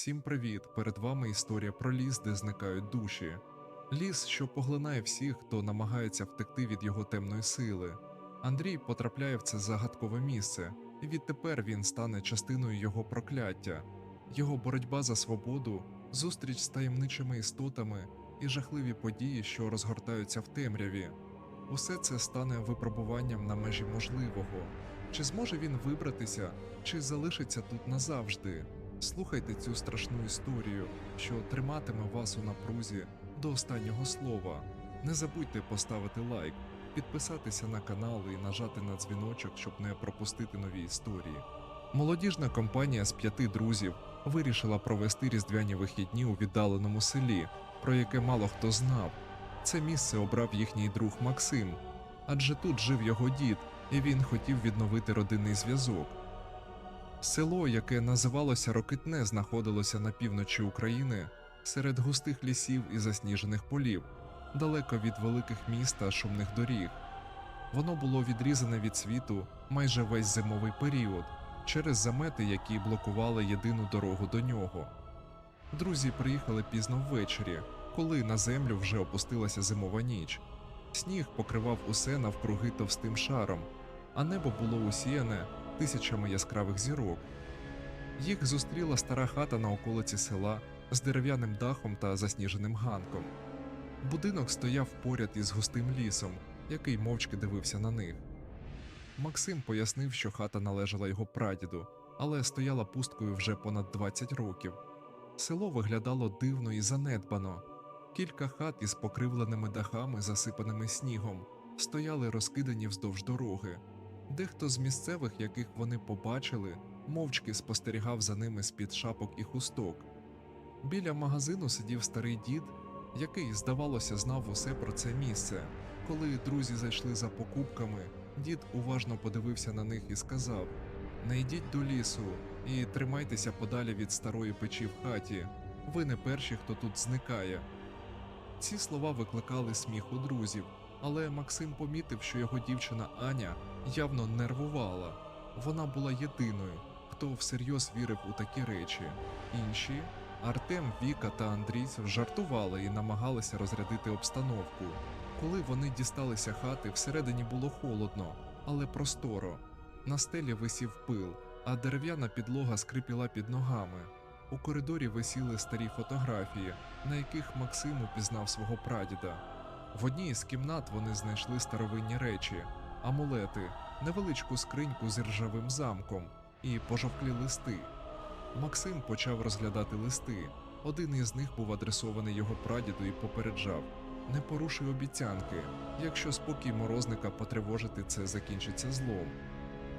Всім привіт! Перед вами історія про ліс, де зникають душі. Ліс, що поглинає всіх, хто намагається втекти від його темної сили. Андрій потрапляє в це загадкове місце, і відтепер він стане частиною його прокляття. Його боротьба за свободу, зустріч з таємничими істотами і жахливі події, що розгортаються в темряві. Усе це стане випробуванням на межі можливого. Чи зможе він вибратися, чи залишиться тут назавжди? Слухайте цю страшну історію, що триматиме вас у напрузі до останнього слова. Не забудьте поставити лайк, підписатися на канал і нажати на дзвіночок, щоб не пропустити нові історії. Молодіжна компанія з п'яти друзів вирішила провести різдвяні вихідні у віддаленому селі, про яке мало хто знав. Це місце обрав їхній друг Максим, адже тут жив його дід, і він хотів відновити родинний зв'язок. Село, яке називалося Рокитне, знаходилося на півночі України серед густих лісів і засніжених полів, далеко від великих міст та шумних доріг. Воно було відрізане від світу майже весь зимовий період через замети, які блокували єдину дорогу до нього. Друзі приїхали пізно ввечері, коли на землю вже опустилася зимова ніч. Сніг покривав усе навкруги товстим шаром, а небо було усіяне тисячами яскравих зірок. Їх зустріла стара хата на околиці села з дерев'яним дахом та засніженим ганком. Будинок стояв поряд із густим лісом, який мовчки дивився на них. Максим пояснив, що хата належала його прадіду, але стояла пусткою вже понад 20 років. Село виглядало дивно і занедбано. Кілька хат із покривленими дахами, засипаними снігом, стояли розкидані вздовж дороги. Дехто з місцевих, яких вони побачили, мовчки спостерігав за ними з-під шапок і хусток. Біля магазину сидів старий дід, який, здавалося, знав усе про це місце. Коли друзі зайшли за покупками, дід уважно подивився на них і сказав: Не йдіть до лісу і тримайтеся подалі від старої печі в хаті. Ви не перші, хто тут зникає. Ці слова викликали сміх у друзів, але Максим помітив, що його дівчина Аня явно нервувала. Вона була єдиною, хто всерйоз вірив у такі речі. Інші Артем, Віка та Андрій жартували і намагалися розрядити обстановку. Коли вони дісталися хати, всередині було холодно, але просторо. На стелі висів пил, а дерев'яна підлога скрипіла під ногами. У коридорі висіли старі фотографії, на яких Максим упізнав свого прадіда. В одній із кімнат вони знайшли старовинні речі, амулети, невеличку скриньку з ржавим замком і пожовклі листи. Максим почав розглядати листи. Один із них був адресований його прадіду і попереджав: не порушуй обіцянки. Якщо спокій морозника потривожити, це закінчиться злом.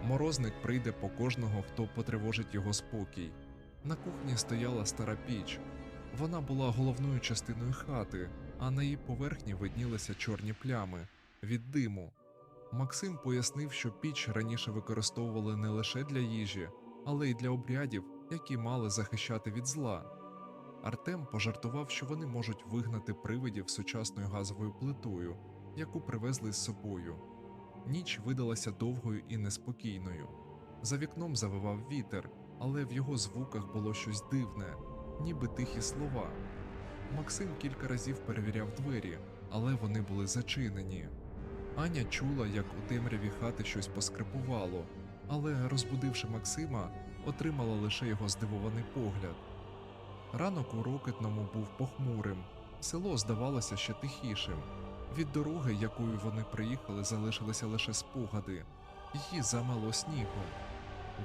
Морозник прийде по кожного, хто потривожить його спокій. На кухні стояла стара піч. Вона була головною частиною хати, а на її поверхні виднілися чорні плями від диму. Максим пояснив, що піч раніше використовували не лише для їжі, але й для обрядів, які мали захищати від зла. Артем пожартував, що вони можуть вигнати привидів сучасною газовою плитою, яку привезли з собою. Ніч видалася довгою і неспокійною. За вікном завивав вітер, але в його звуках було щось дивне, ніби тихі слова. Максим кілька разів перевіряв двері, але вони були зачинені. Аня чула, як у темряві хати щось поскрипувало, але, розбудивши Максима, отримала лише його здивований погляд. Ранок у Рокетному був похмурим, село здавалося ще тихішим. Від дороги, якою вони приїхали, залишилися лише спогади, її замело снігом.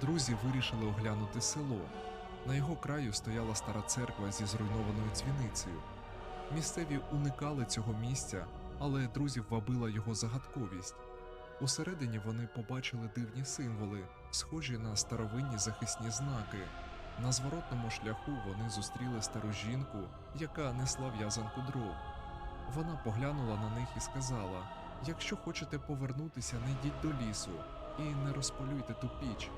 Друзі вирішили оглянути село. На його краю стояла стара церква зі зруйнованою дзвіницею. Місцеві уникали цього місця, але друзів вабила його загадковість. Усередині вони побачили дивні символи, схожі на старовинні захисні знаки. На зворотному шляху вони зустріли стару жінку, яка несла в'язанку дров. Вона поглянула на них і сказала: Якщо хочете повернутися, не йдіть до лісу і не розпалюйте ту піч.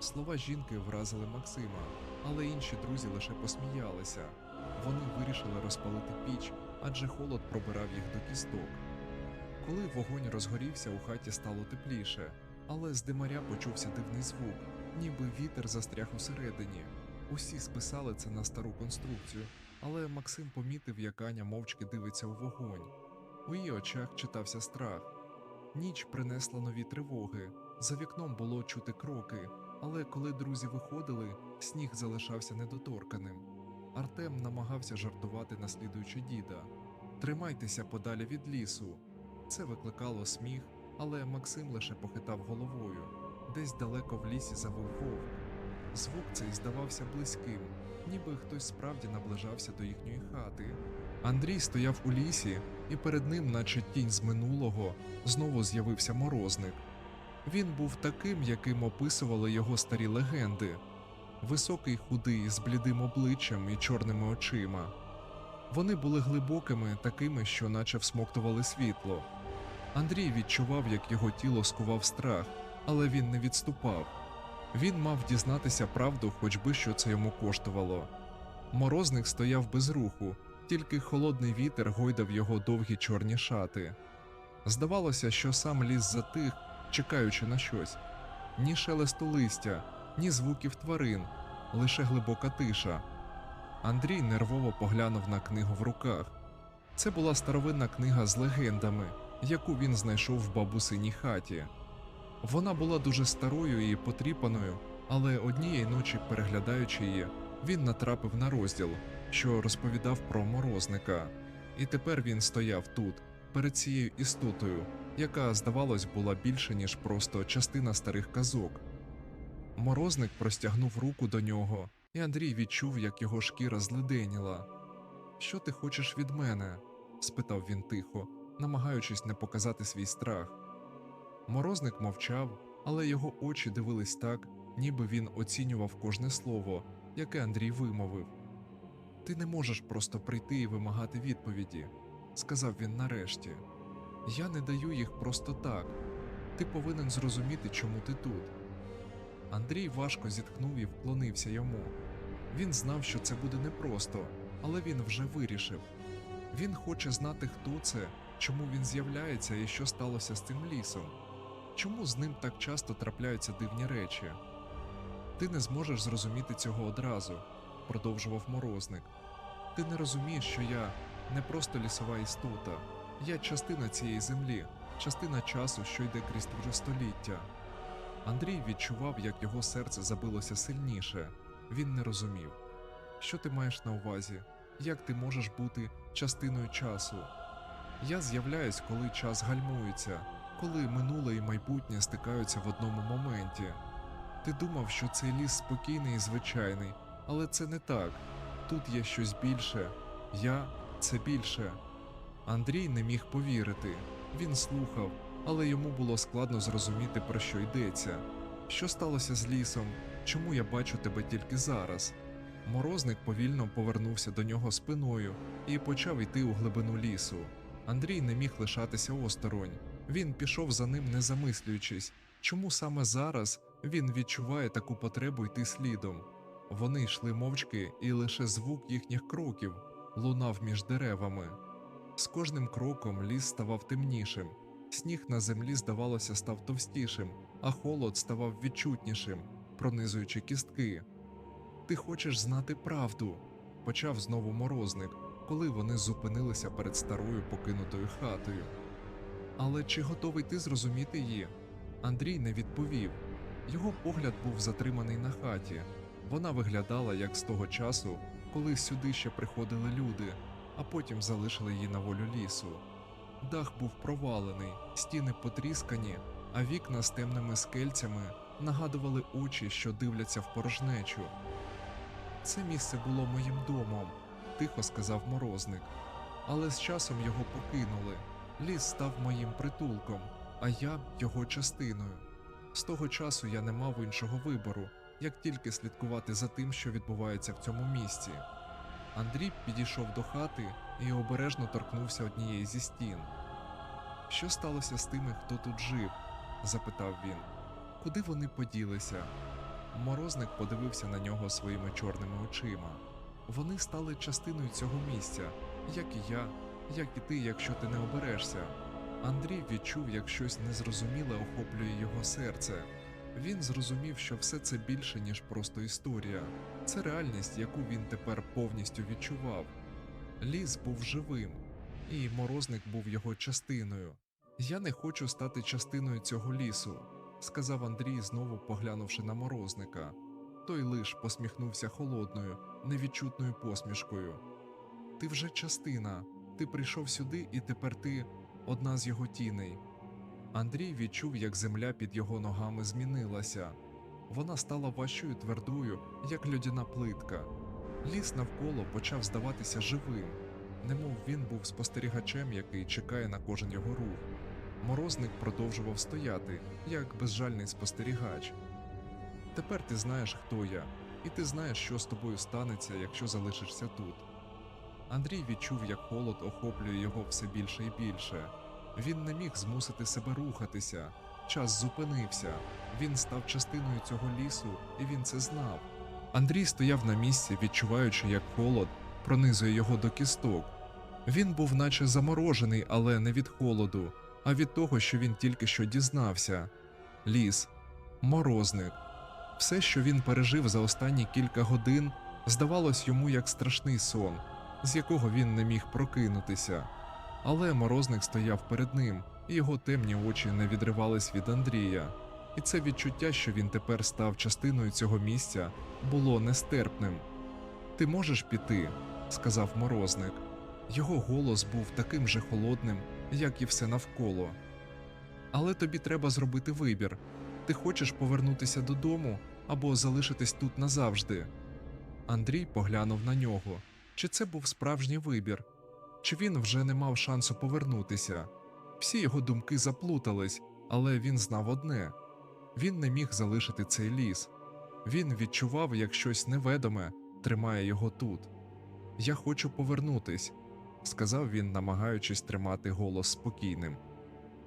Слова жінки вразили Максима, але інші друзі лише посміялися. Вони вирішили розпалити піч, адже холод пробирав їх до кісток. Коли вогонь розгорівся, у хаті стало тепліше, але з димаря почувся дивний звук, ніби вітер застряг усередині. Усі списали це на стару конструкцію, але Максим помітив, як Аня мовчки дивиться у вогонь. У її очах читався страх. Ніч принесла нові тривоги. За вікном було чути кроки, але коли друзі виходили, сніг залишався недоторканим. Артем намагався жартувати, наслідуючи діда. Тримайтеся подалі від лісу. Це викликало сміх, але Максим лише похитав головою. Десь далеко в лісі завив вовк. Звук цей здавався близьким, ніби хтось справді наближався до їхньої хати. Андрій стояв у лісі, і перед ним, наче тінь з минулого, знову з'явився морозник. Він був таким, яким описували його старі легенди високий худий, з блідим обличчям і чорними очима. Вони були глибокими, такими, що наче всмоктували світло. Андрій відчував, як його тіло скував страх, але він не відступав. Він мав дізнатися правду, хоч би що це йому коштувало. Морозник стояв без руху, тільки холодний вітер гойдав його довгі чорні шати. Здавалося, що сам ліс затих, чекаючи на щось ні шелесту листя, ні звуків тварин, лише глибока тиша. Андрій нервово поглянув на книгу в руках. Це була старовинна книга з легендами, яку він знайшов в бабусиній хаті. Вона була дуже старою і потріпаною, але однієї ночі, переглядаючи її, він натрапив на розділ, що розповідав про морозника. І тепер він стояв тут, перед цією істотою, яка, здавалось, була більше, ніж просто частина старих казок. Морозник простягнув руку до нього, і Андрій відчув, як його шкіра зледеніла. Що ти хочеш від мене? спитав він тихо, намагаючись не показати свій страх. Морозник мовчав, але його очі дивились так, ніби він оцінював кожне слово, яке Андрій вимовив. Ти не можеш просто прийти і вимагати відповіді, сказав він нарешті. Я не даю їх просто так. Ти повинен зрозуміти, чому ти тут. Андрій важко зітхнув і вклонився йому. Він знав, що це буде непросто, але він вже вирішив. Він хоче знати, хто це, чому він з'являється і що сталося з цим лісом. Чому з ним так часто трапляються дивні речі? Ти не зможеш зрозуміти цього одразу, продовжував морозник. Ти не розумієш, що я не просто лісова істота, я частина цієї землі, частина часу, що йде крізь вже століття. Андрій відчував, як його серце забилося сильніше. Він не розумів. Що ти маєш на увазі? Як ти можеш бути частиною часу? Я з'являюсь, коли час гальмується, коли минуле і майбутнє стикаються в одному моменті. Ти думав, що цей ліс спокійний і звичайний, але це не так. Тут є щось більше. Я це більше. Андрій не міг повірити. Він слухав, але йому було складно зрозуміти, про що йдеться. Що сталося з лісом? Чому я бачу тебе тільки зараз? Морозник повільно повернувся до нього спиною і почав йти у глибину лісу. Андрій не міг лишатися осторонь. Він пішов за ним, не замислюючись, чому саме зараз він відчуває таку потребу йти слідом. Вони йшли мовчки, і лише звук їхніх кроків лунав між деревами. З кожним кроком ліс ставав темнішим, сніг на землі, здавалося, став товстішим, а холод ставав відчутнішим, пронизуючи кістки. Ти хочеш знати правду, почав знову морозник, коли вони зупинилися перед старою покинутою хатою. Але чи готовий ти зрозуміти її? Андрій не відповів. Його погляд був затриманий на хаті. Вона виглядала як з того часу, коли сюди ще приходили люди, а потім залишили її на волю лісу. Дах був провалений, стіни потріскані, а вікна з темними скельцями нагадували очі, що дивляться в порожнечу. Це місце було моїм домом, тихо сказав морозник. Але з часом його покинули. Ліс став моїм притулком, а я його частиною. З того часу я не мав іншого вибору, як тільки слідкувати за тим, що відбувається в цьому місці. Андрій підійшов до хати і обережно торкнувся однієї зі стін. Що сталося з тими, хто тут жив? запитав він. Куди вони поділися? Морозник подивився на нього своїми чорними очима. Вони стали частиною цього місця, як і я, як і ти, якщо ти не оберешся. Андрій відчув, як щось незрозуміле охоплює його серце. Він зрозумів, що все це більше, ніж просто історія. Це реальність, яку він тепер повністю відчував. Ліс був живим, і морозник був його частиною. Я не хочу стати частиною цього лісу, сказав Андрій, знову поглянувши на морозника. Той лиш посміхнувся холодною, невідчутною посмішкою. Ти вже частина, ти прийшов сюди, і тепер ти одна з його тіней. Андрій відчув, як земля під його ногами змінилася. Вона стала важчою твердою, як льодяна плитка. Ліс навколо почав здаватися живим, немов він був спостерігачем, який чекає на кожен його рух. Морозник продовжував стояти, як безжальний спостерігач. Тепер ти знаєш, хто я, і ти знаєш, що з тобою станеться, якщо залишишся тут. Андрій відчув, як холод охоплює його все більше і більше. Він не міг змусити себе рухатися. Час зупинився. Він став частиною цього лісу, і він це знав. Андрій стояв на місці, відчуваючи, як холод пронизує його до кісток. Він був наче заморожений, але не від холоду, а від того, що він тільки що дізнався. Ліс, морозник. Все, що він пережив за останні кілька годин, здавалось йому як страшний сон, з якого він не міг прокинутися. Але морозник стояв перед ним, і його темні очі не відривались від Андрія. І це відчуття, що він тепер став частиною цього місця, було нестерпним. Ти можеш піти, сказав морозник. Його голос був таким же холодним, як і все навколо. Але тобі треба зробити вибір. Ти хочеш повернутися додому або залишитись тут назавжди. Андрій поглянув на нього. Чи це був справжній вибір? Чи він вже не мав шансу повернутися? Всі його думки заплутались, але він знав одне він не міг залишити цей ліс. Він відчував, як щось неведоме тримає його тут. Я хочу повернутись, сказав він, намагаючись тримати голос спокійним.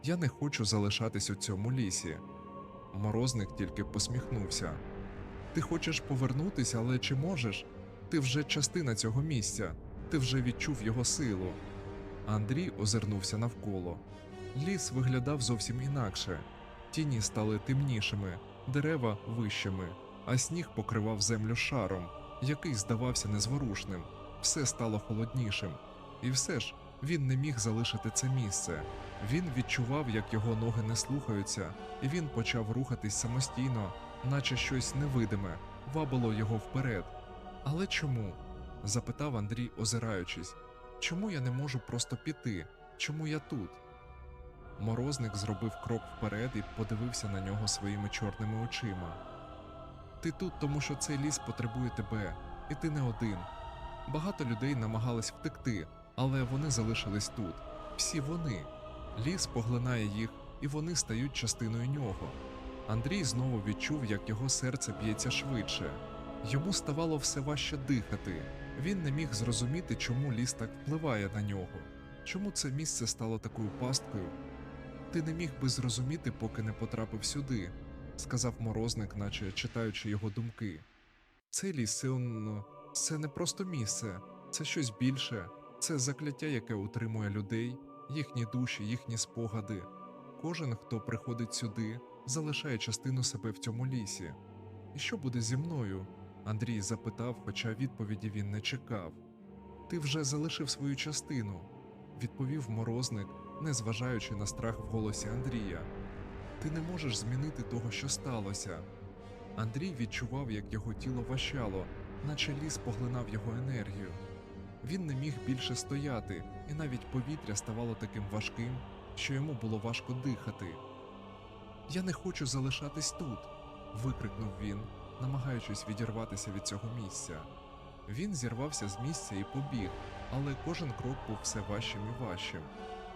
Я не хочу залишатись у цьому лісі. Морозник тільки посміхнувся. Ти хочеш повернутися, але чи можеш? Ти вже частина цього місця, ти вже відчув його силу. Андрій озирнувся навколо. Ліс виглядав зовсім інакше. Тіні стали темнішими, дерева вищими, а сніг покривав землю шаром, який здавався незворушним. Все стало холоднішим. І все ж він не міг залишити це місце. Він відчував, як його ноги не слухаються, і він почав рухатись самостійно, наче щось невидиме, вабило його вперед. Але чому? запитав Андрій, озираючись. Чому я не можу просто піти? Чому я тут? Морозник зробив крок вперед і подивився на нього своїми чорними очима. Ти тут, тому що цей ліс потребує тебе, і ти не один. Багато людей намагались втекти, але вони залишились тут. Всі вони. Ліс поглинає їх, і вони стають частиною нього. Андрій знову відчув, як його серце б'ється швидше. Йому ставало все важче дихати. Він не міг зрозуміти, чому ліс так впливає на нього, чому це місце стало такою пасткою. Ти не міг би зрозуміти, поки не потрапив сюди, сказав морозник, наче читаючи його думки. Цей ліс це, не просто місце, це щось більше, це закляття, яке утримує людей, їхні душі, їхні спогади. Кожен, хто приходить сюди, залишає частину себе в цьому лісі. І що буде зі мною? Андрій запитав, хоча відповіді він не чекав. Ти вже залишив свою частину, відповів морозник, не зважаючи на страх в голосі Андрія. Ти не можеш змінити того, що сталося. Андрій відчував, як його тіло важчало, наче ліс поглинав його енергію. Він не міг більше стояти, і навіть повітря ставало таким важким, що йому було важко дихати. Я не хочу залишатись тут. викрикнув він, намагаючись відірватися від цього місця. Він зірвався з місця і побіг, але кожен крок був все важчим і важчим.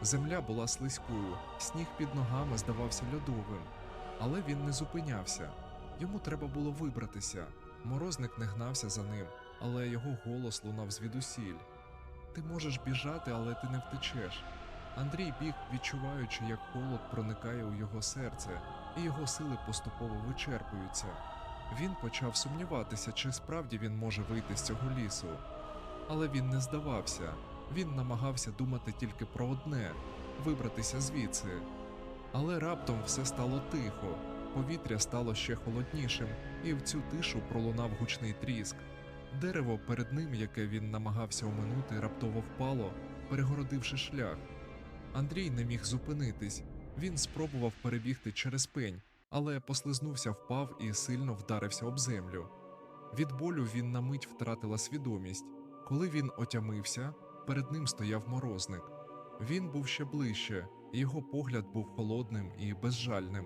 Земля була слизькою, сніг під ногами здавався льодовим, але він не зупинявся. Йому треба було вибратися. Морозник не гнався за ним, але його голос лунав звідусіль. Ти можеш біжати, але ти не втечеш. Андрій біг, відчуваючи, як холод проникає у його серце, і його сили поступово вичерпуються. Він почав сумніватися, чи справді він може вийти з цього лісу. Але він не здавався. Він намагався думати тільки про одне вибратися звідси. Але раптом все стало тихо. повітря стало ще холоднішим, і в цю тишу пролунав гучний тріск. Дерево перед ним, яке він намагався оминути, раптово впало, перегородивши шлях. Андрій не міг зупинитись. Він спробував перебігти через пень, але послизнувся, впав і сильно вдарився об землю. Від болю він на мить втратила свідомість. Коли він отямився, перед ним стояв морозник. Він був ще ближче, його погляд був холодним і безжальним.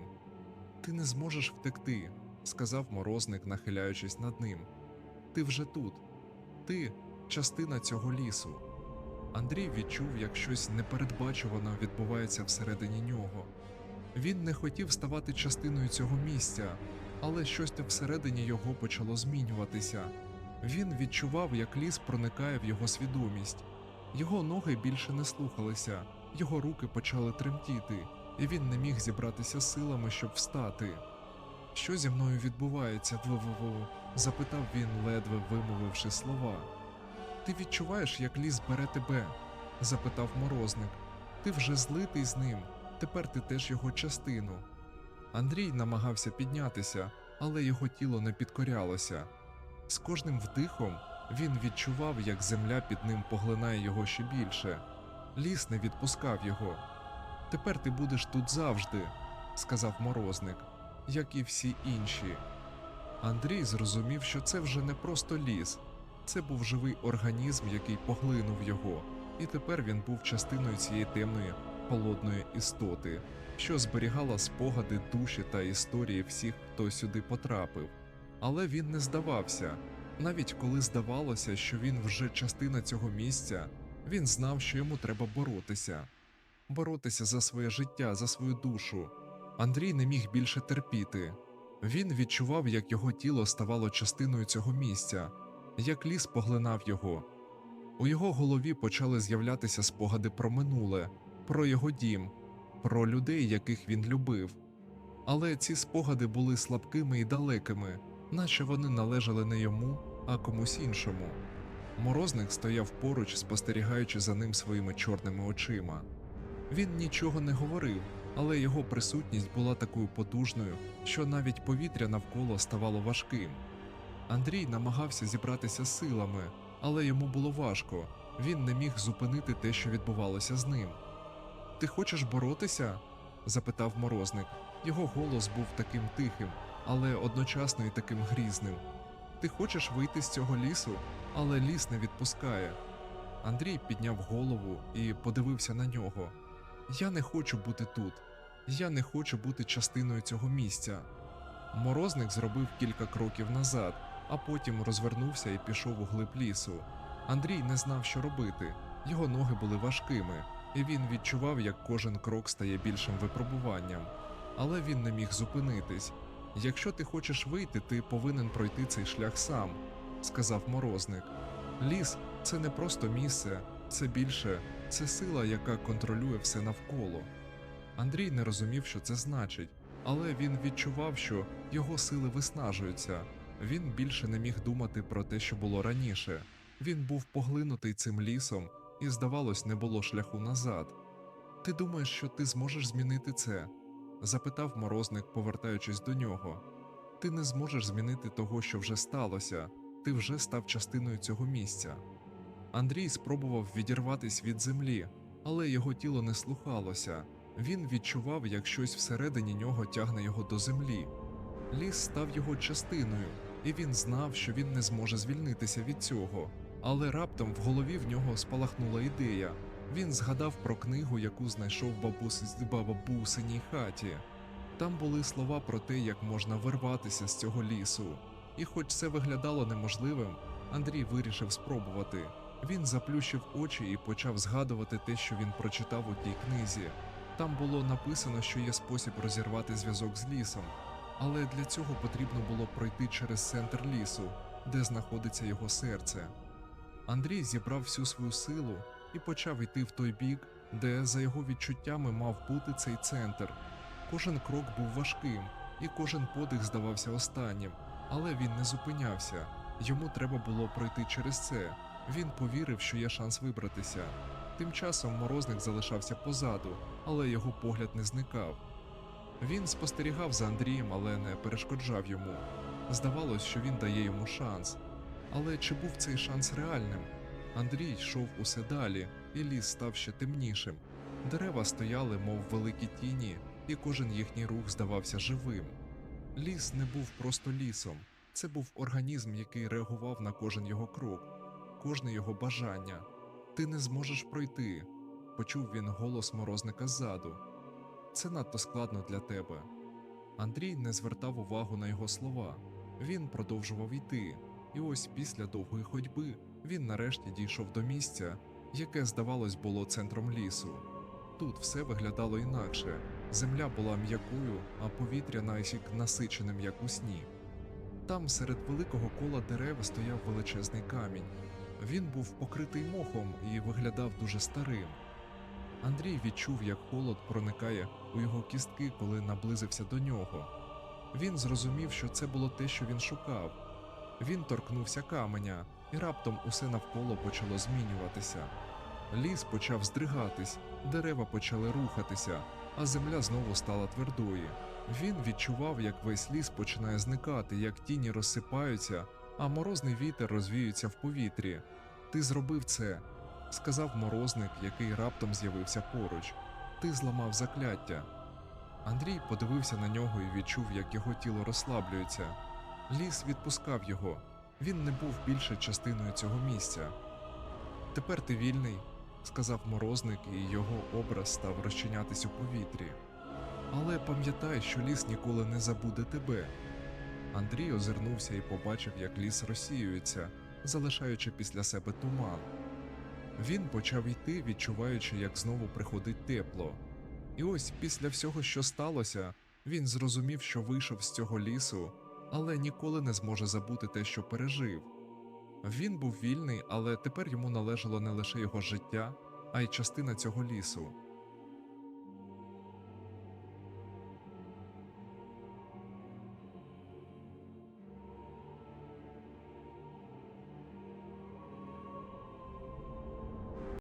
Ти не зможеш втекти, сказав морозник, нахиляючись над ним. Ти вже тут. Ти частина цього лісу. Андрій відчув, як щось непередбачувано відбувається всередині нього. Він не хотів ставати частиною цього місця, але щось всередині його почало змінюватися. Він відчував, як ліс проникає в його свідомість. Його ноги більше не слухалися, його руки почали тремтіти, і він не міг зібратися силами, щоб встати. Що зі мною відбувається, в запитав він, ледве вимовивши слова. Ти відчуваєш, як ліс бере тебе? запитав морозник. Ти вже злитий з ним, тепер ти теж його частину. Андрій намагався піднятися, але його тіло не підкорялося. З кожним вдихом він відчував, як земля під ним поглинає його ще більше. Ліс не відпускав його. Тепер ти будеш тут завжди, сказав морозник, як і всі інші. Андрій зрозумів, що це вже не просто ліс, це був живий організм, який поглинув його, і тепер він був частиною цієї темної, холодної істоти, що зберігала спогади душі та історії всіх, хто сюди потрапив. Але він не здавався. Навіть коли здавалося, що він вже частина цього місця, він знав, що йому треба боротися, боротися за своє життя, за свою душу. Андрій не міг більше терпіти. Він відчував, як його тіло ставало частиною цього місця, як ліс поглинав його. У його голові почали з'являтися спогади про минуле, про його дім, про людей, яких він любив. Але ці спогади були слабкими і далекими, наче вони належали не йому, а комусь іншому. Морозник стояв поруч, спостерігаючи за ним своїми чорними очима. Він нічого не говорив, але його присутність була такою потужною, що навіть повітря навколо ставало важким. Андрій намагався зібратися силами, але йому було важко, він не міг зупинити те, що відбувалося з ним. Ти хочеш боротися? запитав морозник. Його голос був таким тихим, але одночасно і таким грізним. Ти хочеш вийти з цього лісу, але ліс не відпускає. Андрій підняв голову і подивився на нього. Я не хочу бути тут. Я не хочу бути частиною цього місця. Морозник зробив кілька кроків назад, а потім розвернувся і пішов у глиб лісу. Андрій не знав, що робити. Його ноги були важкими, і він відчував, як кожен крок стає більшим випробуванням. Але він не міг зупинитись. Якщо ти хочеш вийти, ти повинен пройти цей шлях сам, сказав морозник. Ліс це не просто місце, це більше, це сила, яка контролює все навколо. Андрій не розумів, що це значить, але він відчував, що його сили виснажуються. Він більше не міг думати про те, що було раніше. Він був поглинутий цим лісом, і, здавалось, не було шляху назад. Ти думаєш, що ти зможеш змінити це? Запитав морозник, повертаючись до нього. Ти не зможеш змінити того, що вже сталося, ти вже став частиною цього місця. Андрій спробував відірватись від землі, але його тіло не слухалося. Він відчував, як щось всередині нього тягне його до землі. Ліс став його частиною, і він знав, що він не зможе звільнитися від цього. Але раптом в голові в нього спалахнула ідея. Він згадав про книгу, яку знайшов бабус з бабусиній хаті. Там були слова про те, як можна вирватися з цього лісу. І хоч це виглядало неможливим, Андрій вирішив спробувати. Він заплющив очі і почав згадувати те, що він прочитав у тій книзі. Там було написано, що є спосіб розірвати зв'язок з лісом, але для цього потрібно було пройти через центр лісу, де знаходиться його серце. Андрій зібрав всю свою силу і почав йти в той бік, де, за його відчуттями, мав бути цей центр. Кожен крок був важким, і кожен подих здавався останнім, але він не зупинявся. Йому треба було пройти через це. Він повірив, що є шанс вибратися. Тим часом морозник залишався позаду, але його погляд не зникав. Він спостерігав за Андрієм, але не перешкоджав йому. Здавалось, що він дає йому шанс. Але чи був цей шанс реальним? Андрій йшов усе далі, і ліс став ще темнішим. Дерева стояли, мов великі тіні, і кожен їхній рух здавався живим. Ліс не був просто лісом, це був організм, який реагував на кожен його крок, кожне його бажання. Ти не зможеш пройти, почув він голос морозника ззаду. Це надто складно для тебе. Андрій не звертав увагу на його слова. Він продовжував йти, і ось після довгої ходьби він нарешті дійшов до місця, яке, здавалось, було центром лісу. Тут все виглядало інакше. Земля була м'якою, а повітря найсік насиченим, як у сні. Там серед великого кола дерев стояв величезний камінь. Він був покритий мохом і виглядав дуже старим. Андрій відчув, як холод проникає у його кістки, коли наблизився до нього. Він зрозумів, що це було те, що він шукав. Він торкнувся каменя, і раптом усе навколо почало змінюватися. Ліс почав здригатись, дерева почали рухатися, а земля знову стала твердою. Він відчував, як весь ліс починає зникати, як тіні розсипаються, а морозний вітер розвіюється в повітрі. Ти зробив це, сказав морозник, який раптом з'явився поруч. Ти зламав закляття. Андрій подивився на нього і відчув, як його тіло розслаблюється. Ліс відпускав його. Він не був більше частиною цього місця. Тепер ти вільний, сказав морозник, і його образ став розчинятись у повітрі. Але пам'ятай, що ліс ніколи не забуде тебе. Андрій озирнувся і побачив, як ліс розсіюється, залишаючи після себе туман. Він почав йти, відчуваючи, як знову приходить тепло. І ось після всього, що сталося, він зрозумів, що вийшов з цього лісу, але ніколи не зможе забути те, що пережив. Він був вільний, але тепер йому належало не лише його життя, а й частина цього лісу.